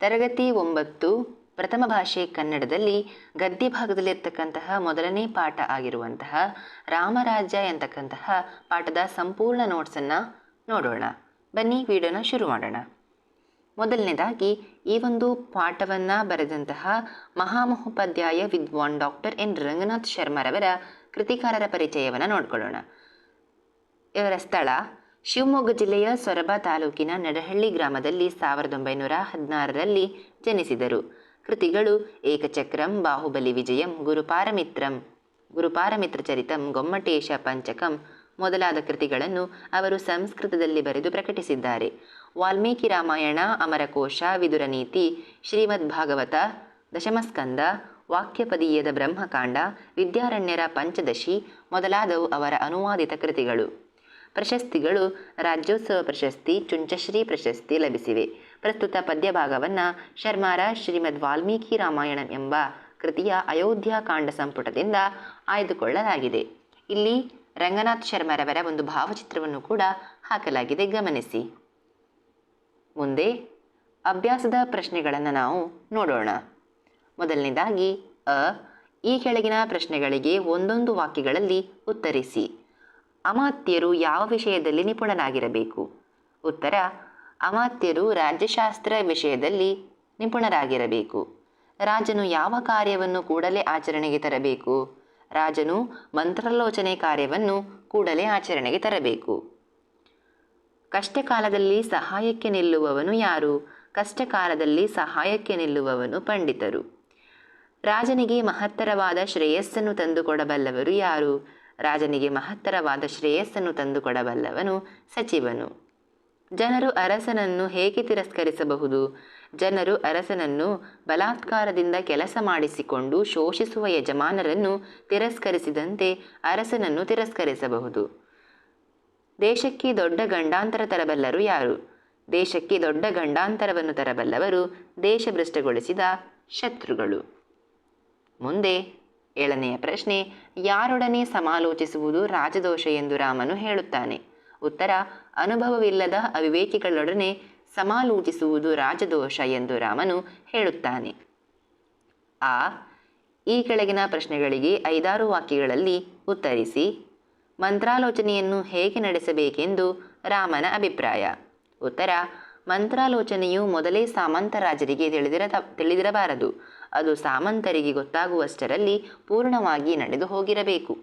ತರಗತಿ ಒಂಬತ್ತು, ಪ್ರಥಮ ಭಾಷೆ ಕನ್ನಡದಲ್ಲಿ ಗದ್ಯ ಭಾಗದಲ್ಲಿರ್ತಕ್ಕಂತಹ ಮೊದಲನೇ ಪಾಠ ಆಗಿರುವಂತಹ ರಾಮರಾಜ್ಯ ಎಂತಕ್ಕಂತಹ ಪಾಠದ ಸಂಪೂರ್ಣ ನೋಟ್ಸನ್ನು ನೋಡೋಣ. ಬನ್ನಿ, ವಿಡಿಯೋನ ಶುರು ಮಾಡೋಣ. ಮೊದಲನೇದಾಗಿ, ಈ ಒಂದು ಪಾಠವನ್ನು ಬರೆದಂತಹ ಮಹಾಮಹೋಪಾಧ್ಯಾಯ ವಿದ್ವಾನ್ ಡಾಕ್ಟರ್ ಎನ್. ರಂಗನಾಥ್ ಶರ್ಮರವರ ಕೃತಿಕಾರರ ಪರಿಚಯವನ್ನು ನೋಡ್ಕೊಳ್ಳೋಣ. ಇವರ ಸ್ಥಳ ಶಿವಮೊಗ್ಗ ಜಿಲ್ಲೆಯ ಸೊರಬ ತಾಲೂಕಿನ ನಡಹಳ್ಳಿ ಗ್ರಾಮದಲ್ಲಿ ಸಾವಿರದ ಒಂಬೈನೂರ ಹದಿನಾರರಲ್ಲಿ ಜನಿಸಿದರು. ಕೃತಿಗಳು ಏಕಚಕ್ರಂ, ಬಾಹುಬಲಿ ವಿಜಯಂ, ಗುರುಪಾರಮಿತ್ರಂ, ಗುರುಪಾರಮಿತ್ರ ಚರಿತಂ, ಗೊಮ್ಮಟೇಶ ಪಂಚಕಂ ಮೊದಲಾದ ಕೃತಿಗಳನ್ನು ಅವರು ಸಂಸ್ಕೃತದಲ್ಲಿ ಬರೆದು ಪ್ರಕಟಿಸಿದ್ದಾರೆ. ವಾಲ್ಮೀಕಿ ರಾಮಾಯಣ, ಅಮರಕೋಶ ವಿದುರನೀತಿ ಶ್ರೀಮದ್ ಭಾಗವತ, ದಶಮಸ್ಕಂದ, ವಾಕ್ಯಪದೀಯದ ಬ್ರಹ್ಮಕಾಂಡ, ವಿದ್ಯಾರಣ್ಯರ ಪಂಚದಶಿ ಮೊದಲಾದವು ಅವರ ಅನುವಾದಿತ ಕೃತಿಗಳು. ಪ್ರಶಸ್ತಿಗಳು, ರಾಜ್ಯೋತ್ಸವ ಪ್ರಶಸ್ತಿ, ಚುಂಚಶ್ರೀ ಪ್ರಶಸ್ತಿ ಲಭಿಸಿವೆ. ಪ್ರಸ್ತುತ ಪದ್ಯಭಾಗವನ್ನು ಶರ್ಮಾರ ಶ್ರೀಮದ್ ವಾಲ್ಮೀಕಿ ರಾಮಾಯಣ ಎಂಬ ಕೃತಿಯ ಅಯೋಧ್ಯ ಕಾಂಡ ಸಂಪುಟದಿಂದ ಆಯ್ದುಕೊಳ್ಳಲಾಗಿದೆ. ಇಲ್ಲಿ ರಂಗನಾಥ್ ಶರ್ಮರವರ ಒಂದು ಭಾವಚಿತ್ರವನ್ನು ಕೂಡ ಹಾಕಲಾಗಿದೆ. ಗಮನಿಸಿ. ಮುಂದೆ ಅಭ್ಯಾಸದ ಪ್ರಶ್ನೆಗಳನ್ನು ನಾವು ನೋಡೋಣ. ಮೊದಲನೇದಾಗಿ ಅ, ಈ ಕೆಳಗಿನ ಪ್ರಶ್ನೆಗಳಿಗೆ ಒಂದೊಂದು ವಾಕ್ಯಗಳಲ್ಲಿ ಉತ್ತರಿಸಿ. ಅಮಾತ್ಯರು ಯಾವ ವಿಷಯದಲ್ಲಿ ನಿಪುಣರಾಗಿರಬೇಕು? ಉತ್ತರ, ಅಮಾತ್ಯರು ರಾಜ್ಯಶಾಸ್ತ್ರ ವಿಷಯದಲ್ಲಿ ನಿಪುಣರಾಗಿರಬೇಕು. ರಾಜನು ಯಾವ ಕಾರ್ಯವನ್ನು ಕೂಡಲೇ ಆಚರಣೆಗೆ ತರಬೇಕು? ರಾಜನು ಮಂತ್ರಾಲೋಚನೆ ಕಾರ್ಯವನ್ನು ಕೂಡಲೇ ಆಚರಣೆಗೆ ತರಬೇಕು. ಕಷ್ಟಕಾಲದಲ್ಲಿ ಸಹಾಯಕ್ಕೆ ನಿಲ್ಲುವವನು ಯಾರು? ಕಷ್ಟಕಾಲದಲ್ಲಿ ಸಹಾಯಕ್ಕೆ ನಿಲ್ಲುವವನು ಪಂಡಿತರು. ರಾಜನಿಗೆ ಮಹತ್ತರವಾದ ಶ್ರೇಯಸ್ಸನ್ನು ತಂದುಕೊಡಬಲ್ಲವರು ಯಾರು? ರಾಜನಿಗೆ ಮಹತ್ತರವಾದ ಶ್ರೇಯಸ್ಸನ್ನು ತಂದುಕೊಡಬಲ್ಲವನು ಸಚಿವನು. ಜನರು ಅರಸನನ್ನು ಹೇಗೆ ತಿರಸ್ಕರಿಸಬಹುದು? ಜನರು ಅರಸನನ್ನು ಬಲಾತ್ಕಾರದಿಂದ ಕೆಲಸ ಮಾಡಿಸಿಕೊಂಡು ಶೋಷಿಸುವ ಯಜಮಾನರನ್ನು ತಿರಸ್ಕರಿಸಿದಂತೆ ಅರಸನನ್ನು ತಿರಸ್ಕರಿಸಬಹುದು. ದೇಶಕ್ಕೆ ದೊಡ್ಡ ಗಂಡಾಂತರ ತರಬಲ್ಲರು ಯಾರು? ದೇಶಕ್ಕೆ ದೊಡ್ಡ ಗಂಡಾಂತರವನ್ನು ತರಬಲ್ಲವರು ದೇಶಭ್ರಷ್ಟಗೊಳಿಸಿದ ಶತ್ರುಗಳು. ಮುಂದೆ ಏಳನೆಯ ಪ್ರಶ್ನೆ, ಯಾರೊಡನೆ ಸಮಾಲೋಚಿಸುವುದು ರಾಜದೋಷ ಎಂದು ರಾಮನು ಹೇಳುತ್ತಾನೆ. ಉತ್ತರ, ಅನುಭವವಿಲ್ಲದ ಅವಿವೇಕಿಗಳೊಡನೆ ಸಮಾಲೋಚಿಸುವುದು ರಾಜದೋಷ ಎಂದು ರಾಮನು ಹೇಳುತ್ತಾನೆ. ಆ, ಈ ಕೆಳಗಿನ ಪ್ರಶ್ನೆಗಳಿಗೆ ಐದಾರು ವಾಕ್ಯಗಳಲ್ಲಿ ಉತ್ತರಿಸಿ, ಮಂತ್ರಾಲೋಚನೆಯನ್ನು ಹೇಗೆ ನಡೆಸಬೇಕೆಂದು ರಾಮನ ಅಭಿಪ್ರಾಯ. ಉತ್ತರ, ಮಂತ್ರಾಲೋಚನೆಯು ಮೊದಲೇ ಸಾಮಂತ ರಾಜರಿಗೆ ತಿಳಿದಿರ ತಿಳಿದಿರಬಾರದು. ಅದು ಸಾಮಂತರಿಗೆ ಗೊತ್ತಾಗುವಷ್ಟರಲ್ಲಿ ಪೂರ್ಣವಾಗಿ ನಡೆದು ಹೋಗಿರಬೇಕು.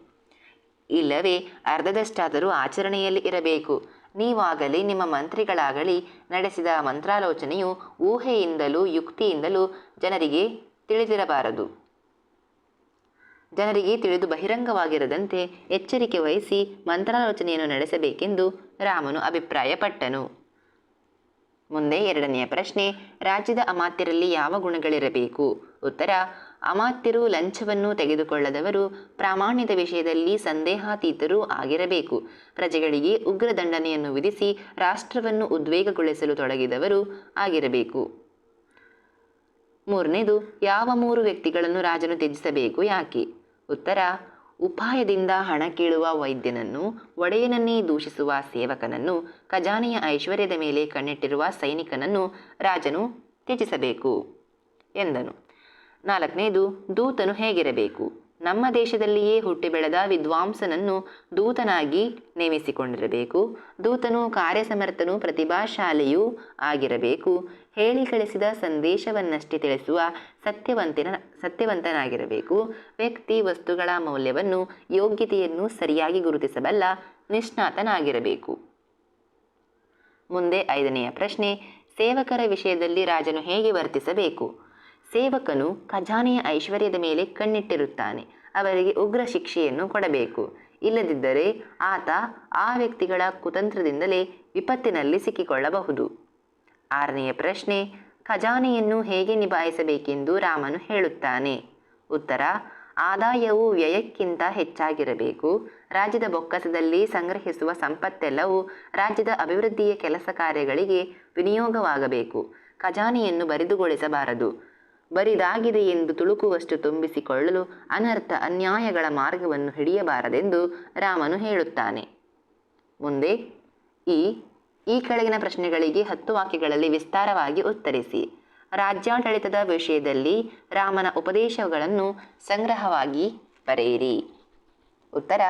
ಇಲ್ಲವೇ ಅರ್ಧದಷ್ಟಾದರೂ ಆಚರಣೆಯಲ್ಲಿ ಇರಬೇಕು. ನೀವಾಗಲಿ ನಿಮ್ಮ ಮಂತ್ರಿಗಳಾಗಲಿ ನಡೆಸಿದ ಮಂತ್ರಾಲೋಚನೆಯು ಊಹೆಯಿಂದಲೂ ಯುಕ್ತಿಯಿಂದಲೂ ಜನರಿಗೆ ತಿಳಿದಿರಬಾರದು. ಜನರಿಗೆ ತಿಳಿದು ಬಹಿರಂಗವಾಗಿರದಂತೆ ಎಚ್ಚರಿಕೆ ವಹಿಸಿ ಮಂತ್ರಾಲೋಚನೆಯನ್ನು ನಡೆಸಬೇಕೆಂದು ರಾಮನು ಅಭಿಪ್ರಾಯಪಟ್ಟನು. ಮುಂದೆ ಎರಡನೆಯ ಪ್ರಶ್ನೆ, ರಾಜ್ಯದ ಅಮಾತ್ಯರಲ್ಲಿ ಯಾವ ಗುಣಗಳಿರಬೇಕು? ಉತ್ತರ, ಅಮಾತ್ಯರು ಲಂಚವನ್ನು ತೆಗೆದುಕೊಳ್ಳದವರು ಪ್ರಾಮಾಣ್ಯದ ವಿಷಯದಲ್ಲಿ ಸಂದೇಹಾತೀತರೂ ಆಗಿರಬೇಕು. ಪ್ರಜೆಗಳಿಗೆ ಉಗ್ರ ದಂಡನೆಯನ್ನು ವಿಧಿಸಿ ರಾಷ್ಟ್ರವನ್ನು ಉದ್ವೇಗಗೊಳಿಸಲು ತೊಡಗಿದವರು ಆಗಿರಬೇಕು. ಮೂರನೇದು, ಯಾವ ಮೂರು ವ್ಯಕ್ತಿಗಳನ್ನು ರಾಜನು ತ್ಯಜಿಸಬೇಕು, ಯಾಕೆ? ಉತ್ತರ ಉಪಾಯದಿಂದ ಹಣ ಕೀಳುವ ವೈದ್ಯನನ್ನು, ಒಡೆಯನನ್ನೇ ದೂಷಿಸುವ ಸೇವಕನನ್ನು, ಖಜಾನೆಯ ಐಶ್ವರ್ಯದ ಮೇಲೆ ಕಣ್ಣಿಟ್ಟಿರುವ ಸೈನಿಕನನ್ನು ರಾಜನು ತ್ಯಜಿಸಬೇಕು ಎಂದನು. ನಾಲ್ಕನೇದು, ದೂತನು ಹೇಗಿರಬೇಕು? ನಮ್ಮ ದೇಶದಲ್ಲಿಯೇ ಹುಟ್ಟಿ ಬೆಳೆದ ವಿದ್ವಾಂಸನನ್ನು ದೂತನಾಗಿ ನೇಮಿಸಿಕೊಂಡಿರಬೇಕು. ದೂತನು, ಕಾರ್ಯಸಮರ್ಥನೂ ಪ್ರತಿಭಾಶಾಲಿಯೂ ಆಗಿರಬೇಕು. ಹೇಳಿ ಕಳಿಸಿದ ಸಂದೇಶವನ್ನಷ್ಟೇ ತಿಳಿಸುವ ಸತ್ಯವಂತನ, ಸತ್ಯವಂತನಾಗಿರಬೇಕು. ವ್ಯಕ್ತಿ ವಸ್ತುಗಳ ಮೌಲ್ಯವನ್ನು, ಯೋಗ್ಯತೆಯನ್ನು ಸರಿಯಾಗಿ ಗುರುತಿಸಬಲ್ಲ ನಿಷ್ಣಾತನಾಗಿರಬೇಕು. ಮುಂದೆ ಐದನೆಯ ಪ್ರಶ್ನೆ, ಸೇವಕರ ವಿಷಯದಲ್ಲಿ ರಾಜನು ಹೇಗೆ ವರ್ತಿಸಬೇಕು? ಸೇವಕನು ಖಜಾನೆಯ ಐಶ್ವರ್ಯದ ಮೇಲೆ ಕಣ್ಣಿಟ್ಟಿರುತ್ತಾನೆ. ಅವರಿಗೆ ಉಗ್ರ ಶಿಕ್ಷೆಯನ್ನು ಕೊಡಬೇಕು. ಇಲ್ಲದಿದ್ದರೆ ಆತ ಆ ವ್ಯಕ್ತಿಗಳ ಕುತಂತ್ರದಿಂದಲೇ ವಿಪತ್ತಿನಲ್ಲಿ ಸಿಕ್ಕಿಕೊಳ್ಳಬಹುದು. ಆರನೆಯ ಪ್ರಶ್ನೆ, ಖಜಾನೆಯನ್ನು ಹೇಗೆ ನಿಭಾಯಿಸಬೇಕೆಂದು ರಾಮನು ಹೇಳುತ್ತಾನೆ. ಉತ್ತರ, ಆದಾಯವು ವ್ಯಯಕ್ಕಿಂತ ಹೆಚ್ಚಾಗಿರಬೇಕು. ರಾಜ್ಯದ ಬೊಕ್ಕಸದಲ್ಲಿ ಸಂಗ್ರಹಿಸುವ ಸಂಪತ್ತೆಲ್ಲವೂ ರಾಜ್ಯದ ಅಭಿವೃದ್ಧಿಯ ಕೆಲಸ ಕಾರ್ಯಗಳಿಗೆ ವಿನಿಯೋಗವಾಗಬೇಕು. ಖಜಾನೆಯನ್ನು ಬರಿದುಗೊಳಿಸಬಾರದು. ಬರಿದಾಗಿದೆ ಎಂದು ತುಳುಕುವಷ್ಟು ತುಂಬಿಸಿಕೊಳ್ಳಲು ಅನರ್ಥ ಅನ್ಯಾಯಗಳ ಮಾರ್ಗವನ್ನು ಹಿಡಿಯಬಾರದೆಂದು ರಾಮನು ಹೇಳುತ್ತಾನೆ. ಮುಂದೆ, ಈ ಈ ಕೆಳಗಿನ ಪ್ರಶ್ನೆಗಳಿಗೆ ಹತ್ತು ವಾಕ್ಯಗಳಲ್ಲಿ ವಿಸ್ತಾರವಾಗಿ ಉತ್ತರಿಸಿ. ರಾಜ್ಯಾಡಳಿತದ ವಿಷಯದಲ್ಲಿ ರಾಮನ ಉಪದೇಶಗಳನ್ನು ಸಂಗ್ರಹವಾಗಿ ಬರೆಯಿರಿ. ಉತ್ತರ,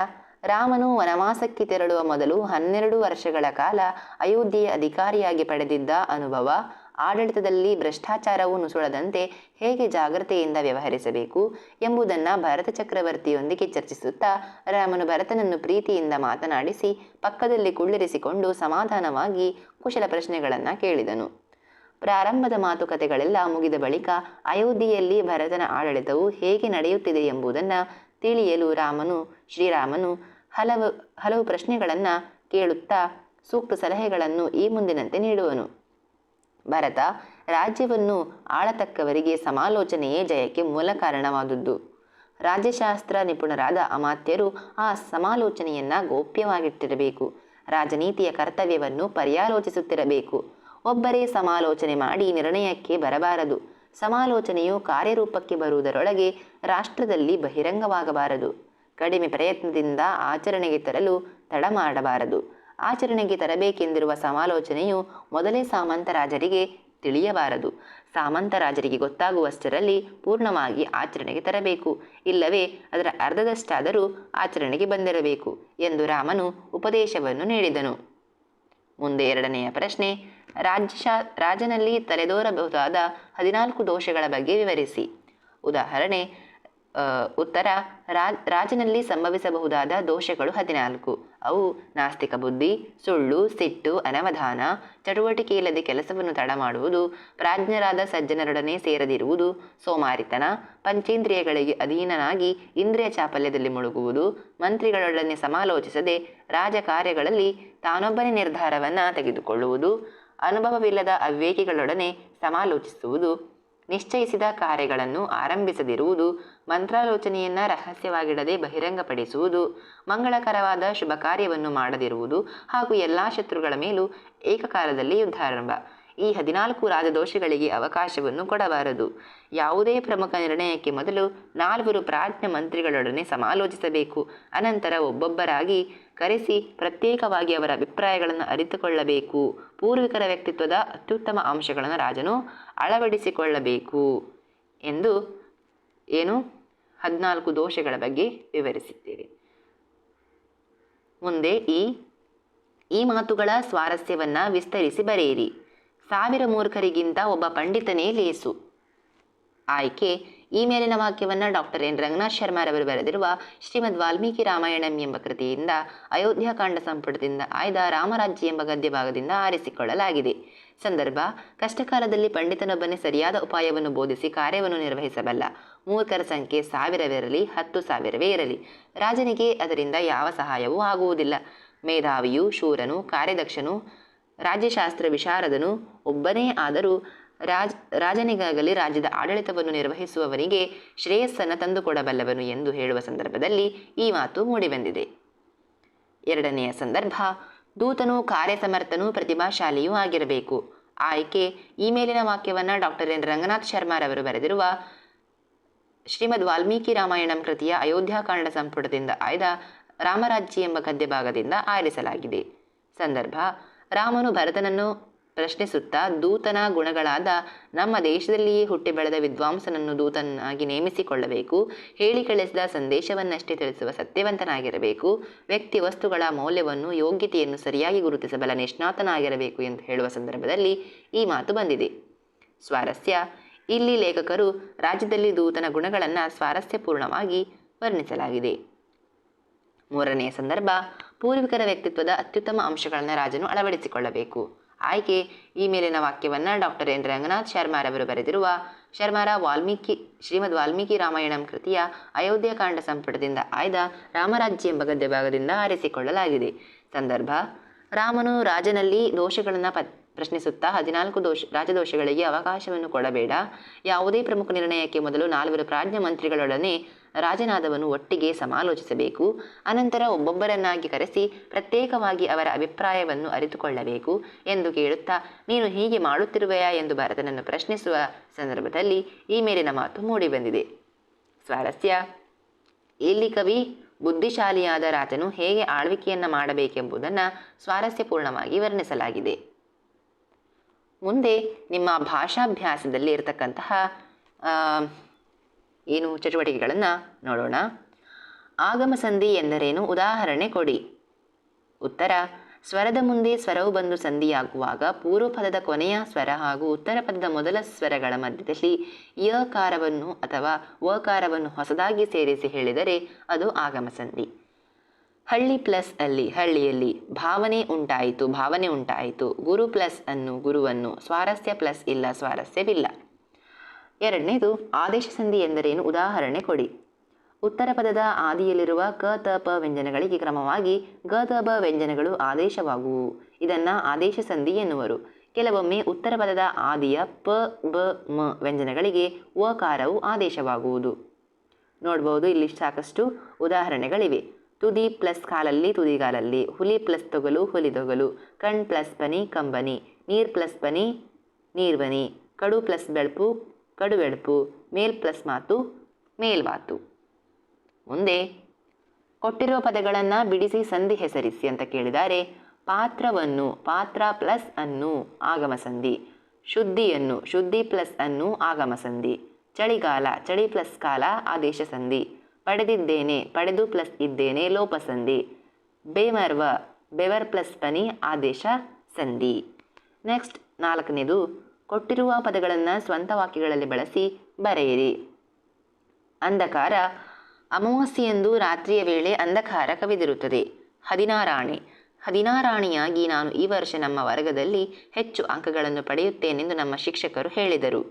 ರಾಮನು ವನವಾಸಕ್ಕೆ ತೆರಳುವ ಮೊದಲು ಹನ್ನೆರಡು ವರ್ಷಗಳ ಕಾಲ ಅಯೋಧ್ಯೆಯ ಅಧಿಕಾರಿಯಾಗಿ ಪಡೆದಿದ್ದ ಅನುಭವ ಆಡಳಿತದಲ್ಲಿ ಭ್ರಷ್ಟಾಚಾರವು ನುಸುಳದಂತೆ ಹೇಗೆ ಜಾಗ್ರತೆಯಿಂದ ವ್ಯವಹರಿಸಬೇಕು ಎಂಬುದನ್ನು ಭರತ ಚಕ್ರವರ್ತಿಯೊಂದಿಗೆ ಚರ್ಚಿಸುತ್ತಾ ರಾಮನು ಭರತನನ್ನು ಪ್ರೀತಿಯಿಂದ ಮಾತನಾಡಿಸಿ ಪಕ್ಕದಲ್ಲಿ ಕುಳ್ಳಿರಿಸಿಕೊಂಡು ಸಮಾಧಾನವಾಗಿ ಕುಶಲ ಪ್ರಶ್ನೆಗಳನ್ನು ಕೇಳಿದನು. ಪ್ರಾರಂಭದ ಮಾತುಕತೆಗಳೆಲ್ಲ ಮುಗಿದ ಬಳಿಕ ಅಯೋಧ್ಯೆಯಲ್ಲಿ ಭರತನ ಆಡಳಿತವು ಹೇಗೆ ನಡೆಯುತ್ತಿದೆ ಎಂಬುದನ್ನು ತಿಳಿಯಲು ರಾಮನು, ಶ್ರೀರಾಮನು ಹಲವು ಹಲವು ಪ್ರಶ್ನೆಗಳನ್ನು ಕೇಳುತ್ತಾ ಸೂಕ್ತ ಸಲಹೆಗಳನ್ನು ಈ ಮುಂದಿನಂತೆ ನೀಡುವನು. ಭರತ ರಾಜ್ಯವನ್ನು ಆಳತಕ್ಕವರಿಗೆ ಸಮಾಲೋಚನೆಯೇ ಜಯಕ್ಕೆ ಮೂಲ ಕಾರಣವಾದದ್ದು. ರಾಜ್ಯಶಾಸ್ತ್ರ ನಿಪುಣರಾದ ಅಮಾತ್ಯರು ಆ ಸಮಾಲೋಚನೆಯನ್ನ ಗೋಪ್ಯವಾಗಿಟ್ಟಿರಬೇಕು. ರಾಜನೀತಿಯ ಕರ್ತವ್ಯವನ್ನು ಪರ್ಯಾಲೋಚಿಸುತ್ತಿರಬೇಕು. ಒಬ್ಬರೇ ಸಮಾಲೋಚನೆ ಮಾಡಿ ನಿರ್ಣಯಕ್ಕೆ ಬರಬಾರದು. ಸಮಾಲೋಚನೆಯು ಕಾರ್ಯರೂಪಕ್ಕೆ ಬರುವುದರೊಳಗೆ ರಾಷ್ಟ್ರದಲ್ಲಿ ಬಹಿರಂಗವಾಗಬಾರದು. ಕಡಿಮೆ ಪ್ರಯತ್ನದಿಂದ ಆಚರಣೆಗೆ ತರಲು ತಡ ಮಾಡಬಾರದು. ಆಚರಣೆಗೆ ತರಬೇಕೆಂದಿರುವ ಸಮಾಲೋಚನೆಯು ಮೊದಲೇ ಸಾಮಂತ ರಾಜರಿಗೆ ತಿಳಿಯಬಾರದು. ಸಾಮಂತ ರಾಜರಿಗೆ ಗೊತ್ತಾಗುವಷ್ಟರಲ್ಲಿ ಪೂರ್ಣವಾಗಿ ಆಚರಣೆಗೆ ತರಬೇಕು. ಇಲ್ಲವೇ ಅದರ ಅರ್ಧದಷ್ಟಾದರೂ ಆಚರಣೆಗೆ ಬಂದಿರಬೇಕು ಎಂದು ರಾಮನು ಉಪದೇಶವನ್ನು ನೀಡಿದನು. ಮುಂದೆ ಎರಡನೆಯ ಪ್ರಶ್ನೆ ರಾಜ್ಯಶಾ ರಾಜನಲ್ಲಿ ತಲೆದೋರಬಹುದಾದ ಹದಿನಾಲ್ಕು ದೋಷಗಳ ಬಗ್ಗೆ ವಿವರಿಸಿ. ಉದಾಹರಣೆ ಉತ್ತರ ರಾಜ್ ರಾಜನಲ್ಲಿ ಸಂಭವಿಸಬಹುದಾದ ದೋಷಗಳು ಹದಿನಾಲ್ಕು. ಅವು ನಾಸ್ತಿಕ ಬುದ್ಧಿ, ಸುಳ್ಳು, ಸಿಟ್ಟು, ಅನವಧಾನ, ಚಟುವಟಿಕೆ ಇಲ್ಲದೆ ಕೆಲಸವನ್ನು ತಡ ಮಾಡುವುದು, ಪ್ರಾಜ್ಞರಾದ ಸಜ್ಜನರೊಡನೆ ಸೇರದಿರುವುದು, ಸೋಮಾರಿತನ, ಪಂಚೇಂದ್ರಿಯಗಳಿಗೆ ಅಧೀನನಾಗಿ ಇಂದ್ರಿಯ ಚಾಪಲ್ಯದಲ್ಲಿ ಮುಳುಗುವುದು, ಮಂತ್ರಿಗಳೊಡನೆ ಸಮಾಲೋಚಿಸದೆ ರಾಜಕಾರ್ಯಗಳಲ್ಲಿ ತಾನೊಬ್ಬನೇ ನಿರ್ಧಾರವನ್ನು ತೆಗೆದುಕೊಳ್ಳುವುದು, ಅನುಭವವಿಲ್ಲದ ಅವೇಕಿಗಳೊಡನೆ ಸಮಾಲೋಚಿಸುವುದು ನಿಶ್ಚಯಿಸಿದ ಕಾರ್ಯಗಳನ್ನು ಆರಂಭಿಸದಿರುವುದು, ಮಂತ್ರಾಲೋಚನೆಯನ್ನ ರಹಸ್ಯವಾಗಿಡದೆ ಬಹಿರಂಗಪಡಿಸುವುದು, ಮಂಗಳಕರವಾದ ಶುಭ ಕಾರ್ಯವನ್ನು ಮಾಡದಿರುವುದು ಹಾಗೂ ಎಲ್ಲಾ ಶತ್ರುಗಳ ಮೇಲೂ ಏಕಕಾಲದಲ್ಲಿ ಯುದ್ಧಾರಂಭ. ಈ ಹದಿನಾಲ್ಕು ರಾಜದೋಷಗಳಿಗೆ ಅವಕಾಶವನ್ನು ಕೊಡಬಾರದು. ಯಾವುದೇ ಪ್ರಮುಖ ನಿರ್ಣಯಕ್ಕೆ ಮೊದಲು ನಾಲ್ವರು ಪ್ರಾಜ್ಞ ಮಂತ್ರಿಗಳೊಡನೆ ಸಮಾಲೋಚಿಸಬೇಕು. ಅನಂತರ ಒಬ್ಬೊಬ್ಬರಾಗಿ ಕರೆಸಿ ಪ್ರತ್ಯೇಕವಾಗಿ ಅವರ ಅಭಿಪ್ರಾಯಗಳನ್ನು ಅರಿತುಕೊಳ್ಳಬೇಕು. ಪೂರ್ವಿಕರ ವ್ಯಕ್ತಿತ್ವದ ಅತ್ಯುತ್ತಮ ಅಂಶಗಳನ್ನು ರಾಜನು ಅಳವಡಿಸಿಕೊಳ್ಳಬೇಕು ಎಂದು ಏನು ಹದಿನಾಲ್ಕು ದೋಷಗಳ ಬಗ್ಗೆ ವಿವರಿಸಿದ್ದೇವೆ. ಮುಂದೆ ಈ ಈ ಮಾತುಗಳ ಸ್ವಾರಸ್ಯವನ್ನು ವಿಸ್ತರಿಸಿ ಬರೆಯಿರಿ. ಸಾವಿರ ಮೂರ್ಖರಿಗಿಂತ ಒಬ್ಬ ಪಂಡಿತನೇ ಲೇಸು. ಆಯ್ಕೆ, ಈ ಮೇಲಿನ ವಾಕ್ಯವನ್ನು ಡಾಕ್ಟರ್ ಎನ್. ರಂಗನಾಥ್ ಶರ್ಮಾರವರು ಬರೆದಿರುವ ಶ್ರೀಮದ್ ವಾಲ್ಮೀಕಿ ರಾಮಾಯಣಂ ಎಂಬ ಕೃತಿಯಿಂದ ಅಯೋಧ್ಯಾಕಾಂಡ ಸಂಪುಟದಿಂದ ಆಯ್ದ ರಾಮರಾಜ್ಯ ಎಂಬ ಗದ್ಯ ಭಾಗದಿಂದ ಆರಿಸಿಕೊಳ್ಳಲಾಗಿದೆ. ಸಂದರ್ಭ, ಕಷ್ಟಕಾಲದಲ್ಲಿ ಪಂಡಿತನೊಬ್ಬನೇ ಸರಿಯಾದ ಉಪಾಯವನ್ನು ಬೋಧಿಸಿ ಕಾರ್ಯವನ್ನು ನಿರ್ವಹಿಸಬಲ್ಲ. ಮೂರ್ಖರ ಸಂಖ್ಯೆ ಸಾವಿರವಿರಲಿ, ಹತ್ತು ಸಾವಿರವೇ ಇರಲಿ. ರಾಜನಿಗೆ ಅದರಿಂದ ಯಾವ ಸಹಾಯವೂ ಆಗುವುದಿಲ್ಲ. ಮೇಧಾವಿಯು ಶೂರನು, ಕಾರ್ಯದಕ್ಷನು ರಾಜ್ಯಶಾಸ್ತ್ರ ವಿಶಾರದನು ಒಬ್ಬನೇ ಆದರೂ ರಾಜ್, ರಾಜನಿಗಾಗಲಿ ರಾಜ್ಯದ ಆಡಳಿತವನ್ನು ನಿರ್ವಹಿಸುವವನಿಗೆ ಶ್ರೇಯಸ್ಸನ್ನು ತಂದುಕೊಡಬಲ್ಲವನು ಎಂದು ಹೇಳುವ ಸಂದರ್ಭದಲ್ಲಿ ಈ ಮಾತು ಮೂಡಿಬಂದಿದೆ. ಎರಡನೆಯ ಸಂದರ್ಭ, ದೂತನು ಕಾರ್ಯಸಮರ್ಥನೂ ಪ್ರತಿಭಾಶಾಲಿಯೂ ಆಗಿರಬೇಕು. ಆಯ್ಕೆ, ಈ ಮೇಲಿನ ವಾಕ್ಯವನ್ನು ಡಾಕ್ಟರ್ ಎನ್ ರಂಗನಾಥ್ ಶರ್ಮಾರವರು ಬರೆದಿರುವ ಶ್ರೀಮದ್ ವಾಲ್ಮೀಕಿ ರಾಮಾಯಣಂ ಕೃತಿಯ ಅಯೋಧ್ಯಾಕಾಂಡ ಸಂಪುಟದಿಂದ ಆಯ್ದ ರಾಮರಾಜ್ಯ ಎಂಬ ಗದ್ಯಭಾಗದಿಂದ ಆರಿಸಲಾಗಿದೆ. ಸಂದರ್ಭ ರಾಮನು ಭರತನನ್ನು ಪ್ರಶ್ನಿಸುತ್ತಾ ದೂತನ ಗುಣಗಳಾದ ನಮ್ಮ ದೇಶದಲ್ಲಿಯೇ ಹುಟ್ಟಿ ಬೆಳೆದ ವಿದ್ವಾಂಸನನ್ನು ದೂತನಾಗಿ ನೇಮಿಸಿಕೊಳ್ಳಬೇಕು. ಹೇಳಿ ಕಳಿಸಿದ ಸಂದೇಶವನ್ನಷ್ಟೇ ತಿಳಿಸುವ ಸತ್ಯವಂತನಾಗಿರಬೇಕು. ವ್ಯಕ್ತಿ ವಸ್ತುಗಳ ಮೌಲ್ಯವನ್ನು, ಯೋಗ್ಯತೆಯನ್ನು ಸರಿಯಾಗಿ ಗುರುತಿಸಬಲ್ಲ ನಿಷ್ಣಾತನಾಗಿರಬೇಕು ಎಂದು ಹೇಳುವ ಸಂದರ್ಭದಲ್ಲಿ ಈ ಮಾತು ಬಂದಿದೆ. ಸ್ವಾರಸ್ಯ. ಇಲ್ಲಿ ಲೇಖಕರು ರಾಜ್ಯದಲ್ಲಿ ದೂತನ ಗುಣಗಳನ್ನು ಸ್ವಾರಸ್ಯಪೂರ್ಣವಾಗಿ ವರ್ಣಿಸಲಾಗಿದೆ. ಮೂರನೆಯ ಸಂದರ್ಭ. ಪೂರ್ವಿಕರ ವ್ಯಕ್ತಿತ್ವದ ಅತ್ಯುತ್ತಮ ಅಂಶಗಳನ್ನು ರಾಜನು ಅಳವಡಿಸಿಕೊಳ್ಳಬೇಕು. ಆಯ್ಕೆ, ಈ ಮೇಲಿನ ವಾಕ್ಯವನ್ನು ಡಾಕ್ಟರ್ ಎನ್ ರಂಗನಾಥ್ ಶರ್ಮಾರವರು ಬರೆದಿರುವ ಶರ್ಮಾರ ವಾಲ್ಮೀಕಿ, ಶ್ರೀಮದ್ ವಾಲ್ಮೀಕಿ ರಾಮಾಯಣಂ ಕೃತಿಯ ಅಯೋಧ್ಯಕಾಂಡ ಸಂಪುಟದಿಂದ ಆಯ್ದ ರಾಮರಾಜ್ಯ ಎಂಬ ಗದ್ಯ ಭಾಗದಿಂದ ಆರಿಸಿಕೊಳ್ಳಲಾಗಿದೆ. ಸಂದರ್ಭ, ರಾಮನು ರಾಜನಲ್ಲಿ ದೋಷಗಳನ್ನು ಪ ಪ್ರಶ್ನಿಸುತ್ತಾ, ಹದಿನಾಲ್ಕು ದೋಷ, ರಾಜದೋಷಗಳಿಗೆ ಅವಕಾಶವನ್ನು ಕೊಡಬೇಡ. ಯಾವುದೇ ಪ್ರಮುಖ ನಿರ್ಣಯಕ್ಕೆ ಮೊದಲು ನಾಲ್ವರು ಪ್ರಾಜ್ಞ ಮಂತ್ರಿಗಳೊಡನೆ ರಾಜನಾದವನು ಒಟ್ಟಿಗೆ ಸಮಾಲೋಚಿಸಬೇಕು. ಅನಂತರ ಒಬ್ಬೊಬ್ಬರನ್ನಾಗಿ ಕರೆಸಿ ಪ್ರತ್ಯೇಕವಾಗಿ ಅವರ ಅಭಿಪ್ರಾಯವನ್ನು ಅರಿತುಕೊಳ್ಳಬೇಕು ಎಂದು ಕೇಳುತ್ತಾ, ನೀನು ಹೀಗೆ ಮಾಡುತ್ತಿರುವೆಯಾ ಎಂದು ಭರತನನ್ನು ಪ್ರಶ್ನಿಸುವ ಸಂದರ್ಭದಲ್ಲಿ ಈ ಮೇಲಿನ ಮಾತು ಮೂಡಿಬಂದಿದೆ. ಸ್ವಾರಸ್ಯ. ಇಲ್ಲಿ ಕವಿ, ಬುದ್ಧಿಶಾಲಿಯಾದ ರಾಜನು ಹೇಗೆ ಆಳ್ವಿಕೆಯನ್ನು ಮಾಡಬೇಕೆಂಬುದನ್ನು ಸ್ವಾರಸ್ಯಪೂರ್ಣವಾಗಿ ವರ್ಣಿಸಲಾಗಿದೆ. ಮುಂದೆ ನಿಮ್ಮ ಭಾಷಾಭ್ಯಾಸದಲ್ಲಿ ಇರತಕ್ಕಂತಹ ಏನು ಚಟುವಟಿಕೆಗಳನ್ನು ನೋಡೋಣ. ಆಗಮ ಸಂಧಿ ಎಂದರೇನು? ಉದಾಹರಣೆ ಕೊಡಿ. ಉತ್ತರ, ಸ್ವರದ ಮುಂದೆ ಸ್ವರವು ಬಂದು ಸಂಧಿಯಾಗುವಾಗ ಪೂರ್ವಪದದ ಕೊನೆಯ ಸ್ವರ ಹಾಗೂ ಉತ್ತರ ಪದದ ಮೊದಲ ಸ್ವರಗಳ ಮಧ್ಯದಲ್ಲಿ ಯಕಾರವನ್ನು ಅಥವಾ ವಕಾರವನ್ನು ಹೊಸದಾಗಿ ಸೇರಿಸಿ ಹೇಳಿದರೆ ಅದು ಆಗಮ ಸಂಧಿ. ಹಳ್ಳಿ ಪ್ಲಸ್ ಅಲ್ಲಿ, ಹಳ್ಳಿಯಲ್ಲಿ ಭಾವನೆ ಉಂಟಾಯಿತು ಭಾವನೆ ಉಂಟಾಯಿತು. ಗುರು ಪ್ಲಸ್ ಅನ್ನು, ಗುರುವನ್ನು. ಸ್ವಾರಸ್ಯ ಪ್ಲಸ್ ಇಲ್ಲ, ಸ್ವಾರಸ್ಯವಿಲ್ಲ. ಎರಡನೇದು, ಆದೇಶ ಸಂಧಿ ಎಂದರೇನು? ಉದಾಹರಣೆ ಕೊಡಿ. ಉತ್ತರ ಪದದ ಆದಿಯಲ್ಲಿರುವ ಕ, ತ, ಪ ವ್ಯಂಜನಗಳಿಗೆ ಕ್ರಮವಾಗಿ ಗ, ತ ಬ ವ್ಯಂಜನಗಳು ಆದೇಶವಾಗುವು. ಇದನ್ನು ಆದೇಶ ಸಂಧಿ ಎನ್ನುವರು. ಕೆಲವೊಮ್ಮೆ ಉತ್ತರ ಪದದ ಆದಿಯ ಪ, ಬ, ಮ ವ್ಯಂಜನಗಳಿಗೆ ವಕಾರವು ಆದೇಶವಾಗುವುದು. ನೋಡ್ಬೋದು, ಇಲ್ಲಿ ಸಾಕಷ್ಟು ಉದಾಹರಣೆಗಳಿವೆ. ತುದಿ ಪ್ಲಸ್ ಕಾಲಲ್ಲಿ ತುದಿಗಾಲಲ್ಲಿ ಹುಲಿ ಪ್ಲಸ್ ತೊಗಲು ಹುಲಿದೊಗಲು ಕಣ್ ಪ್ಲಸ್ ಬನಿ, ಕಂಬನಿ. ನೀರ್ ಪ್ಲಸ್ ಬನಿ ನೀರ್ಬನಿ ಕಡು ಪ್ಲಸ್ ಬೆಳಪು ಕಡುಬೆಳಪು ಮೇಲ್ ಪ್ಲಸ್ ಮಾತು ಮೇಲ್ಮಾತು ಮುಂದೆ ಕೊಟ್ಟಿರುವ ಪದಗಳನ್ನು ಬಿಡಿಸಿ ಸಂಧಿ ಹೆಸರಿಸಿ ಅಂತ ಕೇಳಿದ್ದಾರೆ ಪಾತ್ರವನ್ನು, ಪಾತ್ರ ಪ್ಲಸ್ ಅನ್ನು, ಆಗಮ ಸಂಧಿ. ಶುದ್ಧಿಯನ್ನು, ಶುದ್ಧಿ ಪ್ಲಸ್ ಅನ್ನು, ಆಗಮ ಸಂಧಿ. ಚಳಿಗಾಲ, ಚಳಿ ಪ್ಲಸ್ ಕಾಲ, ಆದೇಶ ಸಂಧಿ. ಪಡೆದಿದ್ದೇನೆ, ಪಡೆದು ಪ್ಲಸ್ ಇದ್ದೇನೆ ಲೋಪ ಸಂಧಿ ಬೇಮರ್ವ ಬೆವರ್ ಪ್ಲಸ್ ಪನಿ ಆದೇಶ, ಸಂಧಿ. ನೆಕ್ಸ್ಟ್ ನಾಲ್ಕನೇದು, ಕೊಟ್ಟಿರುವ ಪದಗಳನ್ನು ಸ್ವಂತ ವಾಕ್ಯಗಳಲ್ಲಿ ಬಳಸಿ ಬರೆಯಿರಿ. ಅಂಧಕಾರ, ಅಮಾವಾಸ್ಯೆಯಂದು ರಾತ್ರಿಯ ವೇಳೆ ಅಂಧಕಾರ ಕವಿದಿರುತ್ತದೆ. ಹದಿನಾರಾಣಿ, ಹದಿನಾರಾಣಿಯಾಗಿ ನಾನು ಈ ವರ್ಷ ನಮ್ಮ ವರ್ಗದಲ್ಲಿ ಹೆಚ್ಚು ಅಂಕಗಳನ್ನು ಪಡೆಯುತ್ತೇನೆಂದು ನಮ್ಮ ಶಿಕ್ಷಕರು ಹೇಳಿದರು.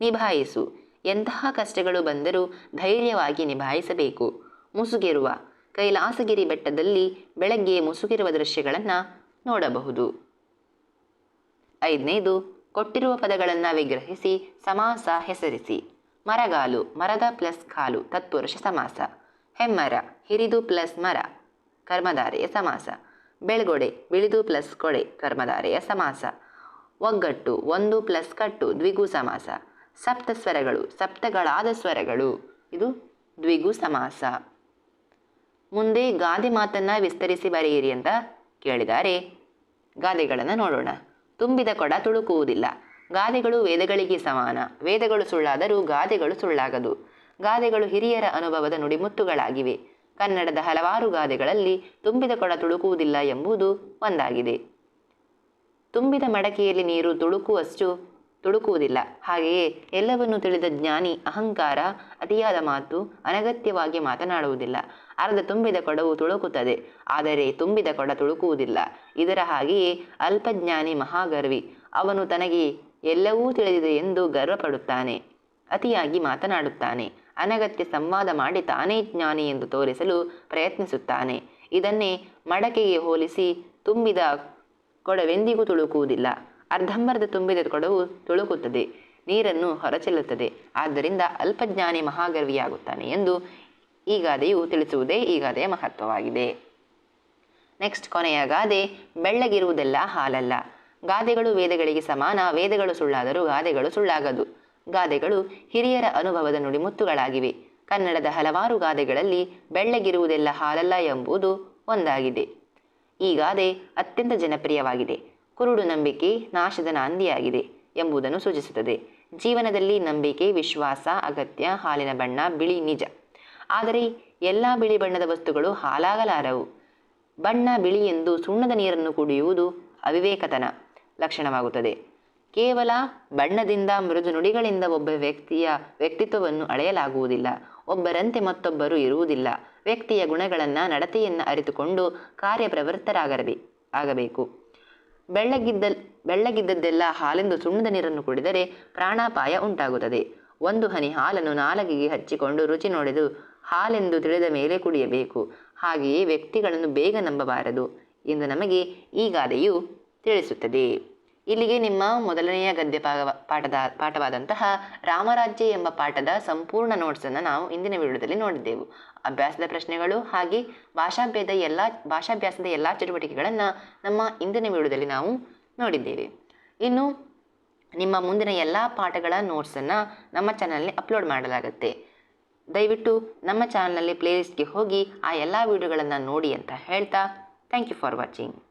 ನಿಭಾಯಿಸು. ಎಂತಹ ಕಷ್ಟಗಳು ಬಂದರೂ ಧೈರ್ಯವಾಗಿ ನಿಭಾಯಿಸಬೇಕು. ಮುಸುಗಿರುವ, ಕೈಲಾಸಗಿರಿ ಬೆಟ್ಟದಲ್ಲಿ ಬೆಳಗ್ಗೆ ಮುಸುಗಿರುವ ದೃಶ್ಯಗಳನ್ನು ನೋಡಬಹುದು. ಐದನೇದು, ಕೊಟ್ಟಿರುವ ಪದಗಳನ್ನು ವಿಗ್ರಹಿಸಿ ಸಮಾಸ ಹೆಸರಿಸಿ. ಮರಗಾಲು, ಮರದ ಪ್ಲಸ್ ಕಾಲು, ತತ್ಪುರುಷ ಸಮಾಸ. ಹೆಮ್ಮರ, ಹಿರಿದು ಪ್ಲಸ್ ಮರ, ಕರ್ಮಧಾರೆಯ ಸಮಾಸ. ಬೆಳಗೊಡೆ, ಬಿಳಿದು ಪ್ಲಸ್ ಕೊಡೆ, ಕರ್ಮಧಾರೆಯ ಸಮಾಸ. ಒಗ್ಗಟ್ಟು, ಒಂದು ಪ್ಲಸ್ ಕಟ್ಟು, ದ್ವಿಗು ಸಮಾಸ. ಸಪ್ತ ಸ್ವರಗಳು, ಸಪ್ತಗಳಾದ ಸ್ವರಗಳು. ಇದು ದ್ವಿಗು ಸಮಾಸ. ಮುಂದೆ ಗಾದೆ ಮಾತನ್ನ ವಿಸ್ತರಿಸಿ ಬರೆಯಿರಿ ಅಂತ ಕೇಳಿದ್ದಾರೆ. ಗಾದೆಗಳನ್ನು ನೋಡೋಣ. ತುಂಬಿದ ಕೊಡ ತುಳುಕುವುದಿಲ್ಲ. ಗಾದೆಗಳು ವೇದಗಳಿಗೆ ಸಮಾನ. ವೇದಗಳು ಸುಳ್ಳಾದರೂ ಗಾದೆಗಳು ಸುಳ್ಳಾಗದು. ಗಾದೆಗಳು ಹಿರಿಯರ ಅನುಭವದ ನುಡಿಮುತ್ತುಗಳಾಗಿವೆ. ಕನ್ನಡದ ಹಲವಾರು ಗಾದೆಗಳಲ್ಲಿ ತುಂಬಿದ ಕೊಡ ತುಳುಕುವುದಿಲ್ಲ ಎಂಬುದು ಒಂದಾಗಿದೆ. ತುಂಬಿದ ಮಡಕೆಯಲ್ಲಿ ನೀರು ತುಳುಕುವಷ್ಟು ತುಳುಕುವುದಿಲ್ಲ. ಹಾಗೆಯೇ ಎಲ್ಲವನ್ನು ತಿಳಿದ ಜ್ಞಾನಿ ಅಹಂಕಾರ ಅತಿಯಾದ ಮಾತು ಅನಗತ್ಯವಾಗಿ ಮಾತನಾಡುವುದಿಲ್ಲ. ಅರ್ಧ ತುಂಬಿದ ಕೊಡವು ತುಳುಕುತ್ತದೆ. ಆದರೆ ತುಂಬಿದ ಕೊಡ ತುಳುಕುವುದಿಲ್ಲ. ಇದರ ಹಾಗೆಯೇ ಅಲ್ಪಜ್ಞಾನಿ ಮಹಾಗರ್ವಿ, ಅವನು ತನಗೆ ಎಲ್ಲವೂ ತಿಳಿದಿದೆ ಎಂದು ಗರ್ವಪಡುತ್ತಾನೆ. ಅತಿಯಾಗಿ ಮಾತನಾಡುತ್ತಾನೆ. ಅನಗತ್ಯ ಸಂವಾದ ಮಾಡಿ ತಾನೇ ಜ್ಞಾನಿ ಎಂದು ತೋರಿಸಲು ಪ್ರಯತ್ನಿಸುತ್ತಾನೆ. ಇದನ್ನೇ ಮಡಕೆಗೆ ಹೋಲಿಸಿ ತುಂಬಿದ ಕೊಡವೆಂದಿಗೂ ತುಳುಕುವುದಿಲ್ಲ. ಅರ್ಧಂಬರ್ಧ ತುಂಬಿದ ಕೊಡವು ತುಳುಕುತ್ತದೆ, ನೀರನ್ನು ಹೊರಚೆಲ್ಲುತ್ತದೆ. ಆದ್ದರಿಂದ ಅಲ್ಪಜ್ಞಾನಿ ಮಹಾಗರ್ವಿಯಾಗುತ್ತಾನೆ ಎಂದು ಈ ಗಾದೆಯು ತಿಳಿಸುವುದೇ ಈ ಗಾದೆಯ ಮಹತ್ವವಾಗಿದೆ. ನೆಕ್ಸ್ಟ್ ಕೊನೆಯ ಗಾದೆ, ಬೆಳ್ಳಗಿರುವುದೆಲ್ಲ ಹಾಲಲ್ಲ. ಗಾದೆಗಳು ವೇದಗಳಿಗೆ ಸಮಾನ, ವೇದಗಳು ಸುಳ್ಳಾದರೂ ಗಾದೆಗಳು ಸುಳ್ಳಾಗದು. ಗಾದೆಗಳು ಹಿರಿಯರ ಅನುಭವದ ನುಡಿಮುತ್ತುಗಳಾಗಿವೆ. ಕನ್ನಡದ ಹಲವಾರು ಗಾದೆಗಳಲ್ಲಿ ಬೆಳ್ಳಗಿರುವುದೆಲ್ಲ ಹಾಲಲ್ಲ ಎಂಬುದು ಒಂದಾಗಿದೆ. ಈ ಗಾದೆ ಅತ್ಯಂತ ಜನಪ್ರಿಯವಾಗಿದೆ. ಕುರುಡು ನಂಬಿಕೆ ನಾಶದ ನಾಂದಿಯಾಗಿದೆ ಎಂಬುದನ್ನು ಸೂಚಿಸುತ್ತದೆ. ಜೀವನದಲ್ಲಿ ನಂಬಿಕೆ, ವಿಶ್ವಾಸ, ಅಗತ್ಯ, ಹಾಲಿನ ಬಣ್ಣ, ಬಿಳಿ ನಿಜ. ಆದರೆ ಎಲ್ಲ ಬಿಳಿ ಬಣ್ಣದ ವಸ್ತುಗಳು ಹಾಲಾಗಲಾರವು ಬಣ್ಣ, ಬಿಳಿ ಎಂದು ಸುಣ್ಣದ ನೀರನ್ನು ಕುಡಿಯುವುದು ಅವಿವೇಕತನ ಲಕ್ಷಣವಾಗುತ್ತದೆ. ಕೇವಲ ಬಣ್ಣದಿಂದ ಮೃದು ನುಡಿಗಳಿಂದ ಒಬ್ಬ ವ್ಯಕ್ತಿಯ ವ್ಯಕ್ತಿತ್ವವನ್ನು ಅಳೆಯಲಾಗುವುದಿಲ್ಲ. ಒಬ್ಬರಂತೆ ಮತ್ತೊಬ್ಬರು ಇರುವುದಿಲ್ಲ. ವ್ಯಕ್ತಿಯ ಗುಣಗಳನ್ನು, ನಡತೆಯನ್ನು ಅರಿತುಕೊಂಡು ಕಾರ್ಯಪ್ರವೃತ್ತರಾಗರಬೇ, ಆಗಬೇಕು. ಬೆಳ್ಳಗಿದ್ದ ಬೆಳ್ಳಗಿದ್ದದ್ದೆಲ್ಲ ಹಾಲೆಂದು ಸುಣ್ಣದ ನೀರನ್ನು ಕುಡಿದರೆ ಪ್ರಾಣಾಪಾಯ ಉಂಟಾಗುತ್ತದೆ. ಒಂದು ಹನಿ ಹಾಲನ್ನು ನಾಲಗೆಗೆ ಹಚ್ಚಿಕೊಂಡು ರುಚಿ ನೋಡಿದು ಹಾಲೆಂದು ತಿಳಿದ ಮೇಲೆ ಕುಡಿಯಬೇಕು. ಹಾಗೆಯೇ ವ್ಯಕ್ತಿಗಳನ್ನು ಬೇಗ ನಂಬಬಾರದು ಎಂದು ನಮಗೆ ಈ ಗಾದೆಯು ತಿಳಿಸುತ್ತದೆ. ಇಲ್ಲಿಗೆ ನಿಮ್ಮ ಮೊದಲನೆಯ ಗದ್ಯ ಪಾಠ ಪಾಠದ, ಪಾಠವಾದಂತಹ ರಾಮರಾಜ್ಯ ಎಂಬ ಪಾಠದ ಸಂಪೂರ್ಣ ನೋಟ್ಸನ್ನು ನಾವು ಇಂದಿನ ವಿಡಿಯೋದಲ್ಲಿ ನೋಡಿದ್ದೆವು. ಅಭ್ಯಾಸದ ಪ್ರಶ್ನೆಗಳು ಹಾಗೆ ಭಾಷಾಭೇದ ಎಲ್ಲ, ಭಾಷಾಭ್ಯಾಸದ ಎಲ್ಲ ಚಟುವಟಿಕೆಗಳನ್ನು ನಮ್ಮ ಇಂದಿನ ವಿಡಿಯೋದಲ್ಲಿ ನಾವು ನೋಡಿದ್ದೇವೆ. ಇನ್ನು ನಿಮ್ಮ ಮುಂದಿನ ಎಲ್ಲ ಪಾಠಗಳ ನೋಟ್ಸನ್ನು ನಮ್ಮ ಚಾನಲ್ನಲ್ಲಿ ಅಪ್ಲೋಡ್ ಮಾಡಲಾಗುತ್ತೆ. ದಯವಿಟ್ಟು ನಮ್ಮ ಚಾನಲ್ನಲ್ಲಿ ಪ್ಲೇಲಿಸ್ಟ್ಗೆ ಹೋಗಿ ಆ ಎಲ್ಲ ವಿಡಿಯೋಗಳನ್ನು ನೋಡಿ ಅಂತ ಹೇಳ್ತಾ ಥ್ಯಾಂಕ್ ಯು ಫಾರ್ ವಾಚಿಂಗ್